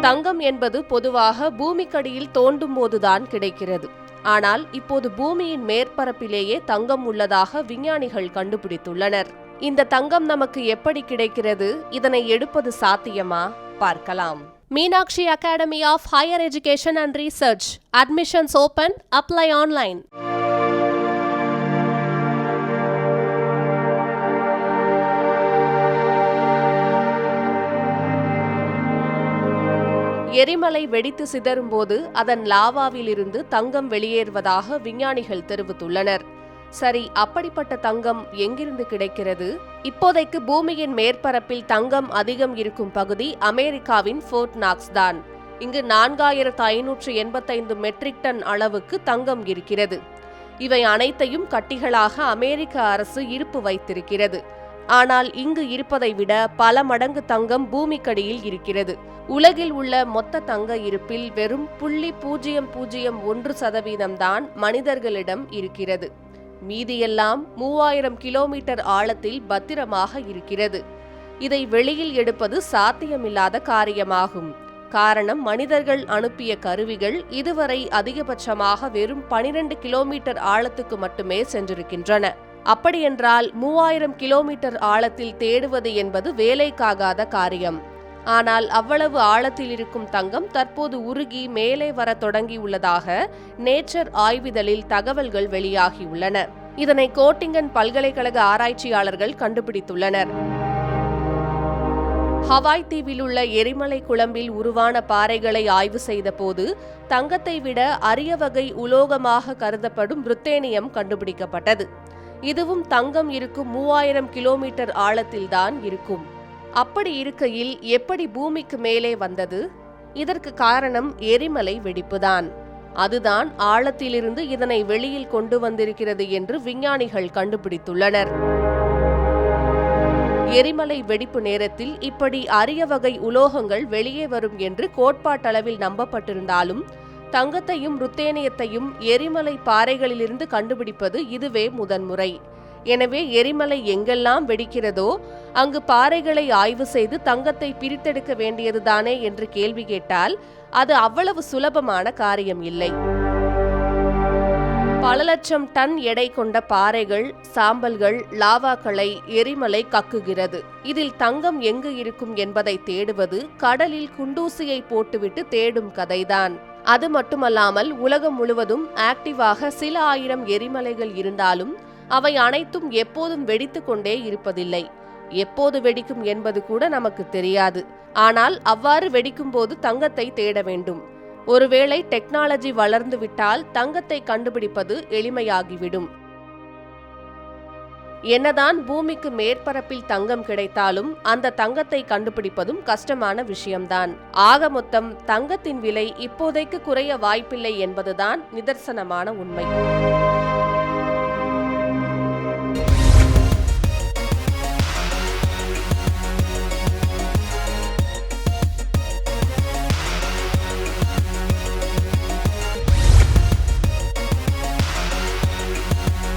தங்கம் என்பது பொதுவாக பூமிக்கடியில் தோண்டும் போதுதான் கிடைக்கிறது. ஆனால் இப்போது பூமியின் மேற்பரப்பிலேயே தங்கம் உள்ளதாக விஞ்ஞானிகள் கண்டுபிடித்துள்ளனர். இந்த தங்கம் நமக்கு எப்படி கிடைக்கிறது? இதனை எடுப்பது சாத்தியமா? பார்க்கலாம். Meenakshi academy of higher education and research. Admissions open. Apply online. எரிமலை வெடித்து சிதறும் போது அதன் லாவாவிலிருந்து தங்கம் வெளியேறுவதாக விஞ்ஞானிகள் தெரிவித்துள்ளனர். சரி அப்படிப்பட்ட தங்கம் எங்கிருந்து கிடைக்கிறது? இப்போதைக்கு பூமியின் மேற்பரப்பில் தங்கம் அதிகம் இருக்கும் பகுதி அமெரிக்காவின் ஃபோர்ட் நாக்ஸ் தான். இங்கு நான்காயிரத்து ஐநூற்று எண்பத்தைந்து மெட்ரிக் டன் அளவுக்கு தங்கம் இருக்கிறது. இவை அனைத்தையும் கட்டிகளாக அமெரிக்க அரசு இருப்பு வைத்திருக்கிறது. ஆனால் இங்கு இருப்பதை விட பல மடங்கு தங்கம் பூமிக்கடியில் இருக்கிறது. உலகில் உள்ள மொத்த தங்க இருப்பில் வெறும் புள்ளி பூஜ்ஜியம் பூஜ்ஜியம் ஒன்று சதவீதம்தான் மனிதர்களிடம் இருக்கிறது. மீதியெல்லாம் மூவாயிரம் கிலோமீட்டர் ஆழத்தில் பத்திரமாக இருக்கிறது. இதை வெளியில் எடுப்பது சாத்தியமில்லாத காரியமாகும். காரணம் மனிதர்கள் அனுப்பிய கருவிகள் இதுவரை அதிகபட்சமாக வெறும் பனிரெண்டு கிலோமீட்டர் ஆழத்துக்கு மட்டுமே சென்றிருக்கின்றன. அப்படியென்றால் மூவாயிரம் கிலோமீட்டர் ஆழத்தில் தேடுவது என்பது வேலைக்காகாத காரியம். ஆனால் அவ்வளவு ஆழத்தில் இருக்கும் தங்கம் தற்போது உருகி மேலே வர தொடங்கியுள்ளதாக நேச்சர் ஆய்விதழில் தகவல்கள் வெளியாகியுள்ளன இதனை கோட்டிங்கன் பல்கலைக்கழக ஆராய்ச்சியாளர்கள் கண்டுபிடித்துள்ளனர். ஹவாய் தீவில் உள்ள எரிமலை குழம்பில் உருவான பாறைகளை ஆய்வு செய்தபோது தங்கத்தை விட அரிய வகை உலோகமாக கருதப்படும் ருத்தேனியம் கண்டுபிடிக்கப்பட்டது. இதுவும் தங்கம் இருக்கும் மூவாயிரம் கிலோமீட்டர் ஆழத்தில்தான் இருக்கும். அப்படி இருக்கையில் எப்படி பூமிக்கு மேலே வந்தது? இதற்கு காரணம் எரிமலை வெடிப்புதான். அதுதான் ஆழத்திலிருந்து இதனை வெளியில் கொண்டு வந்திருக்கிறது என்று விஞ்ஞானிகள் கண்டுபிடித்துள்ளனர். எரிமலை வெடிப்பு நேரத்தில் இப்படி அரிய வகை உலோகங்கள் வெளியே வரும் என்று கோட்பாட்டளவில் நம்பப்பட்டிருந்தாலும் தங்கத்தையும் ருத்தேனியத்தையும் எரிமலை பாறைகளிலிருந்து கண்டுபிடிப்பது இதுவே முதன்முறை. எனவே எரிமலை எங்கெல்லாம் வெடிக்கிறதோ அங்கு பாறைகளை ஆய்வு செய்து தங்கத்தை பிரித்தெடுக்க வேண்டியதுதானே என்று கேள்வி கேட்டால் அது அவ்வளவு சுலபமான காரியம் இல்லை. பல லட்சம் டன் எடை கொண்ட பாறைகள் சாம்பல்கள் லாவாக்களை எரிமலை கக்குகிறது. இதில் தங்கம் எங்கு இருக்கும் என்பதை தேடுவது கடலில் குண்டூசியை போட்டுவிட்டு தேடும் கதைதான். அது மட்டுமல்லாமல் உலகம் முழுவதும் ஆக்டிவாக சில ஆயிரம் எரிமலைகள் இருந்தாலும் அவை அனைத்தும் எப்போதும் வெடித்து கொண்டே இருப்பதில்லை. எப்போது வெடிக்கும் என்பது கூட நமக்கு தெரியாது. ஆனால் அவ்வாறு வெடிக்கும் போது தங்கத்தை தேட வேண்டும். ஒருவேளை டெக்னாலஜி வளர்ந்துவிட்டால் தங்கத்தை கண்டுபிடிப்பது எளிமையாகிவிடும். என்னதான் பூமிக்கு மேற்பரப்பில் தங்கம் கிடைத்தாலும் அந்த தங்கத்தை கண்டுபிடிப்பதும் கஷ்டமான விஷயம்தான். ஆக மொத்தம் தங்கத்தின் விலை இப்போதைக்கு குறைய வாய்ப்பில்லை என்பதுதான் நிதர்சனமான உண்மை.